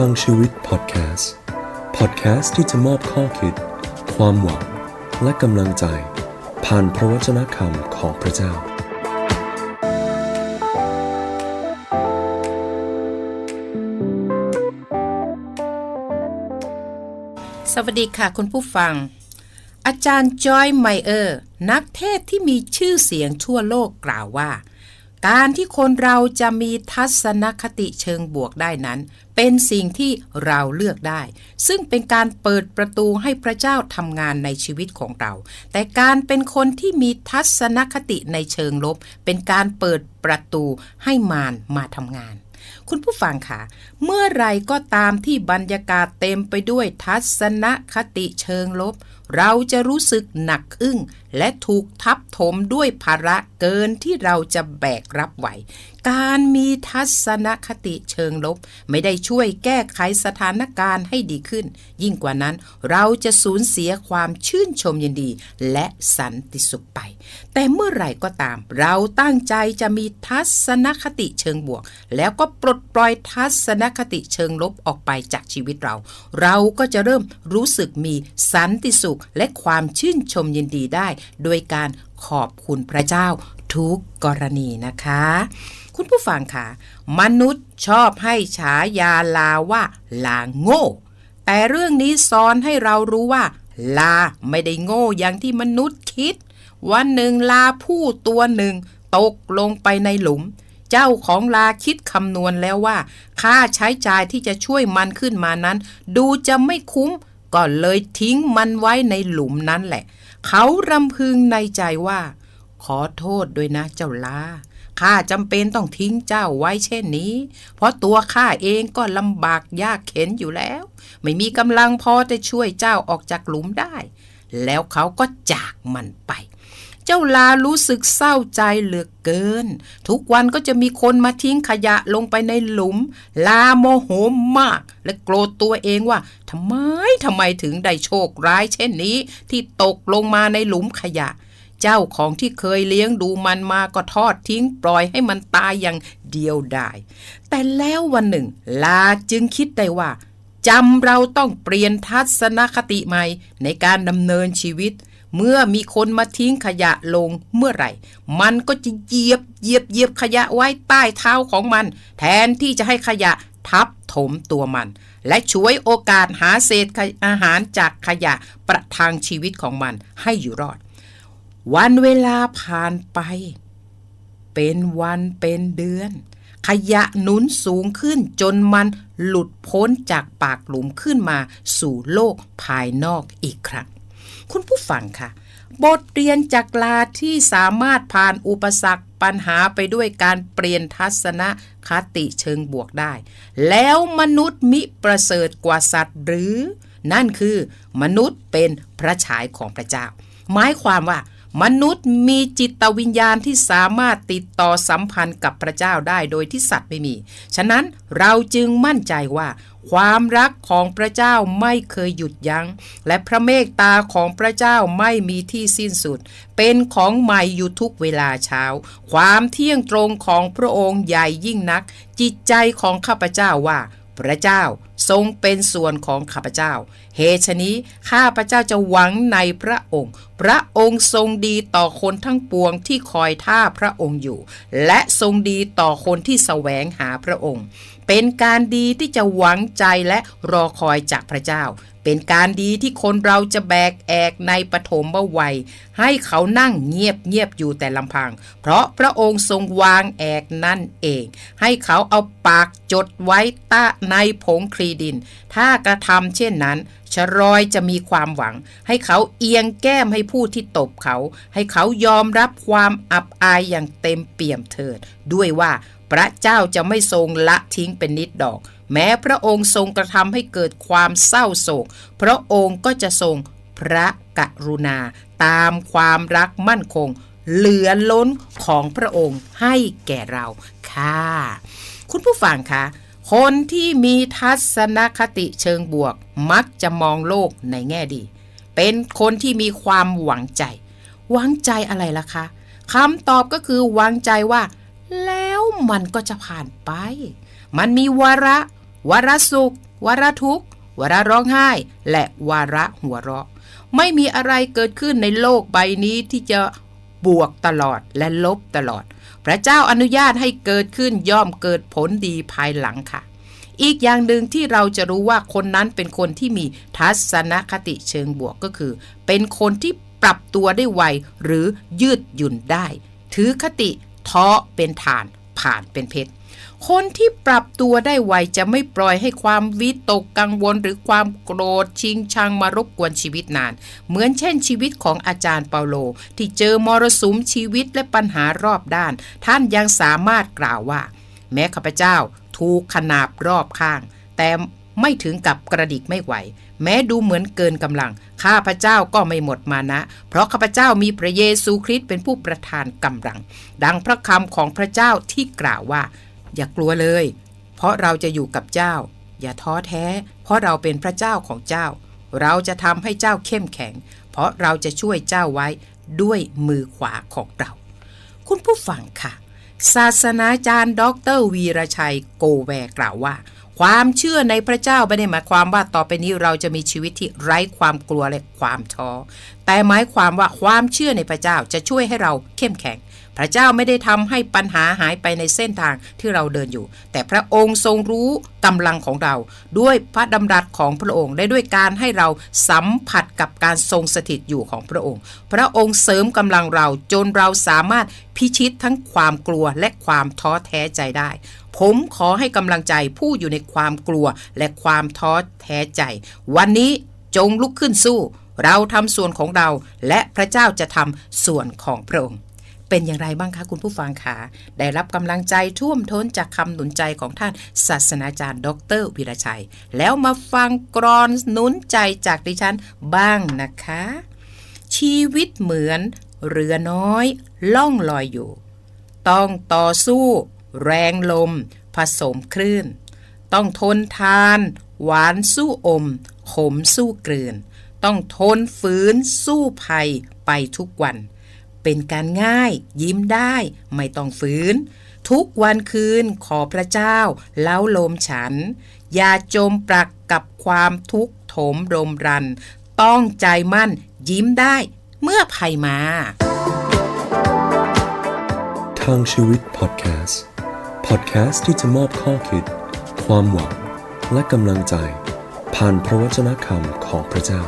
ทางชีวิตพอดแคสต์พอดแคสต์ที่จะมอบข้อคิด ความหวัง และกำลังใจ ผ่านพระวจนะคำของพระเจ้า สวัสดีค่ะคุณผู้ฟัง อาจารย์จอยไมเออร์ นักเทศที่มีชื่อเสียงทั่วโลกกล่าวว่า การที่คนเราจะมีทัศนคติเชิงบวกได้นั้น เป็นสิ่งที่เราเลือกได้ ซึ่งเป็นการเปิดประตูให้พระเจ้าทำงานในชีวิตของเรา แต่การเป็นคนที่มีทัศนคติในเชิงลบ เป็นการเปิดประตูให้มารมาทำงานคุณผู้ฟังคะเมื่อไรก็ตามที่บรรยากาศเต็มไปด้วยทัศนคติเชิงลบเราจะรู้สึกหนักอึ้ง และถูกทับถมด้วยภาระเกินที่เราจะแบกรับไหว การมีทัศนคติเชิงลบ ไม่ได้ช่วยแก้ไขสถานการณ์ให้ดีขึ้น ยิ่งกว่านั้นเราจะสูญเสียความชื่นชมยินดี และสันติสุขไป แต่เมื่อไหร่ก็ตาม เราตั้งใจจะมีทัศนคติเชิงบวก แล้วก็ปลดปล่อยทัศนคติเชิงลบออกไปจากชีวิตเรา เราก็จะเริ่มรู้สึกมีสันติสุขและความชื่นชมยินดีได้ โดยการขอบคุณพระเจ้าทุกกรณีนะคะ คุณผู้ฟังค่ะ มนุษย์ชอบให้ฉายาลาว่า ลาโง่ แต่เรื่องนี้สอนให้เรารู้ว่า ลาไม่ได้โง่อย่างที่มนุษย์คิด วันหนึ่งลาผู้ตัวหนึ่ง ตกลงไปในหลุมเจ้าของลาคิดคำนวณแล้วว่า ค่าใช้จ่ายที่จะช่วยมันขึ้นมานั้น ดูจะไม่คุ้ม ก็เลยทิ้งมันไว้ในหลุมนั้นแหละ เขารำพึงในใจว่า ขอโทษด้วยนะเจ้าลาข้าจำเป็นต้องทิ้งเจ้าไว้เช่นนี้ เพราะตัวข้าเองก็ลำบากยากเข็นอยู่แล้ว ไม่มีกำลังพอจะช่วยเจ้าออกจากหลุมได้ แล้วเขาก็จากมันไป เจ้าลารู้สึกเศร้าใจเหลือเกิน ทุกวันก็จะมีคนมาทิ้งขยะลงไปในหลุม ลาโมโหมาก และโกรธตัวเองว่าทำไมทำไมถึงได้โชคร้ายเช่นนี้ ที่ตกลงมาในหลุมขยะ เจ้าของที่เคยเลี้ยงดูมันมาก็ทอดทิ้งปล่อยให้มันตายอย่างเดียวดายแต่แล้ววันหนึ่ง ลาจึงคิดได้ว่าจำเราต้องเปลี่ยนทัศนคติใหม่ในการดำเนินชีวิต เมื่อมีคนมาทิ้งขยะลงเมื่อไหร่ มันก็จะเหยียบเหยียบเหยียบขยะไว้ใต้เท้าของมัน แทนที่จะให้ขยะทับถมตัวมัน และช่วยโอกาสหาเศษอาหารจากขยะประทังชีวิตของมันให้อยู่รอด วันเวลาผ่านไป เป็นวันเป็นเดือน ขยะหนุนสูงขึ้นจนมันหลุดพ้นจากปากหลุมขึ้นมาสู่โลกภายนอกอีกครั้ง คุณผู้ฟังค่ะ บทเรียนจากลาที่สามารถผ่านอุปสรรคปัญหาไปด้วยการเปลี่ยนทัศนคติเชิงบวกได้ แล้วมนุษย์มิประเสริฐกว่าสัตว์หรือ นั่นคือมนุษย์เป็นพระฉายของพระเจ้า หมายความว่า มนุษย์มีจิตวิญญาณที่สามารถติดต่อสัมพันธ์กับพระเจ้าได้โดยที่สัตว์ไม่มี ฉะนั้นเราจึงมั่นใจว่า ความรักของพระเจ้าไม่เคยหยุดยัง้ง และพระเมตตาของพระเจ้าไม่มีที่สิ้นสุด เป็นของใหม่อยู่ทุกเวลาเช้า ความเที่ยงตรงของพระองค์ใหญ่ยิ่งนัก จิตใจของข้าพเจ้าว่า พระเจ้าทรงเป็นส่วนของข้าพเจ้า เหตุฉนี้ข้าพเจ้าจะหวังในพระองค์ พระองค์ทรงดีต่อคนทั้งปวงที่คอยท่าพระองค์อยู่ และทรงดีต่อคนที่แสวงหาพระองค์ เป็นการดีที่จะหวังใจและรอคอยจากพระเจ้า เป็นการดีที่คนเราจะแบกแอกในปฐมวัย ให้เขานั่งเงียบเงียบอยู่แต่ลำพัง เพราะพระองค์ทรงวางแอกนั่นเอง ให้เขาเอาปากจดไว้ตะในผงคลีดิน ถ้ากระทำเช่นนั้น ชรอยจะมีความหวัง ให้เขาเอียงแก้มให้ผู้ที่ตบเขา ให้เขายอมรับความอับอายอย่างเต็มเปี่ยมเถิด ด้วยว่าพระเจ้าจะไม่ทรงละทิ้งเป็นนิดดอก แม้พระองค์ทรงกระทำให้เกิดความเศร้าโศก พระองค์ก็จะทรงพระกรุณา ตามความรักมั่นคง เหลือล้นของพระองค์ให้แก่เราค่ะ คุณผู้ฟังคะ คนที่มีทัศนคติเชิงบวก มักจะมองโลกในแง่ดี เป็นคนที่มีความหวังใจ หวังใจอะไรล่ะคะคำตอบก็คือหวังใจว่า แล้วมันก็จะผ่านไป มันมีวาระ วาระสุข วาระทุกข์วาระร้องไห้ และวาระหัวเราะ ไม่มีอะไรเกิดขึ้นในโลกใบนี้ที่จะบวกตลอดและลบตลอด พระเจ้าอนุญาตให้เกิดขึ้นย่อมเกิดผลดีภายหลังค่ะ อีกอย่างหนึ่งที่เราจะรู้ว่าคนนั้นเป็นคนที่มีทัศนคติเชิงบวกก็คือ เป็นคนที่ปรับตัวได้ไวหรือยืดหยุ่นได้ ถือคติท้อเป็นฐานผ่านเป็นเพชร คนที่ปรับตัวได้ไวจะไม่ปล่อยให้ความวิตกกังวลหรือความโกรธชิงชังมารบกวนชีวิตนาน เหมือนเช่นชีวิตของอาจารย์เปาโล ที่เจอมรสุมชีวิตและปัญหารอบด้าน ท่านยังสามารถกล่าวว่า แม้ข้าพเจ้าถูกขนาบรอบข้าง แต่ไม่ถึงกับกระดิกไม่ไหว แม้ดูเหมือนเกินกำลัง ข้าพเจ้าก็ไม่หมดมานะ เพราะข้าพเจ้ามีพระเยซูคริสต์เป็นผู้ประทานกำลัง ดังพระคำของพระเจ้าที่กล่าวว่า อย่ากลัวเลย เพราะเราจะอยู่กับเจ้า อย่าท้อแท้ เพราะเราเป็นพระเจ้าของเจ้า เราจะทำให้เจ้าเข้มแข็ง เพราะเราจะช่วยเจ้าไว้ด้วยมือขวาของเรา คุณผู้ฟังค่ะ ศาสนาจารย์ดออเตอร์วีรชัยโกแวร์กล่าวว่า ความเชื่อในพระเจ้าไม่ได้หมายความว่าต่อไปนี้เราจะมีชีวิตที่ไร้ความกลัวและความท้อแต่หมายความว่าความเชื่อในพระเจ้าจะช่วยให้เราเข้มแข็ง พระเจ้าไม่ได้ทำให้ปัญหาหายไปในเส้นทางที่เราเดินอยู่ แต่พระองค์ทรงรู้กำลังของเรา ด้วยพระดำรัสของพระองค์ได้ด้วยการให้เราสัมผัสกับการทรงสถิตอยู่ของพระองค์ พระองค์เสริมกำลังเราจนเราสามารถพิชิตทั้งความกลัวและความท้อแท้ใจได้ ผมขอให้กำลังใจผู้อยู่ในความกลัวและความท้อแท้ใจ วันนี้จงลุกขึ้นสู้ เราทำส่วนของเรา และพระเจ้าจะทำส่วนของพระองค์ เป็นอย่างไรบ้างคะคุณผู้ฟังคะได้รับกำลังใจท่วมท้นจากคำหนุนใจของท่านศาสนาจารย์ ดรวิรชัย แล้วมาฟังกรอนหนุนใจจากดิฉันบ้างนะคะ ชีวิตเหมือนเรือน้อย ล่องลอยอยู่ ต้องต่อสู้ แรงลม ผสมคลื่น ต้องทนทาน หวานสู้อม ขมสู้กลืน ต้องทนฝืนสู้ภัยไปทุกวัน เป็นการง่าย ยิ้มได้ ไม่ต้องฝืน ทุกวันคืนขอพระเจ้า เล้าลมฉัน อย่าจมปลักกับความทุกข์โถมรมรัน ต้องใจมั่น ยิ้มได้เมื่อภัยมา ทางชีวิตพอดแคสต์พอดแคสต์ที่จะมอบข้อคิด ความหวัง และกำลังใจ ผ่านพระวจนะคำของพระเจ้า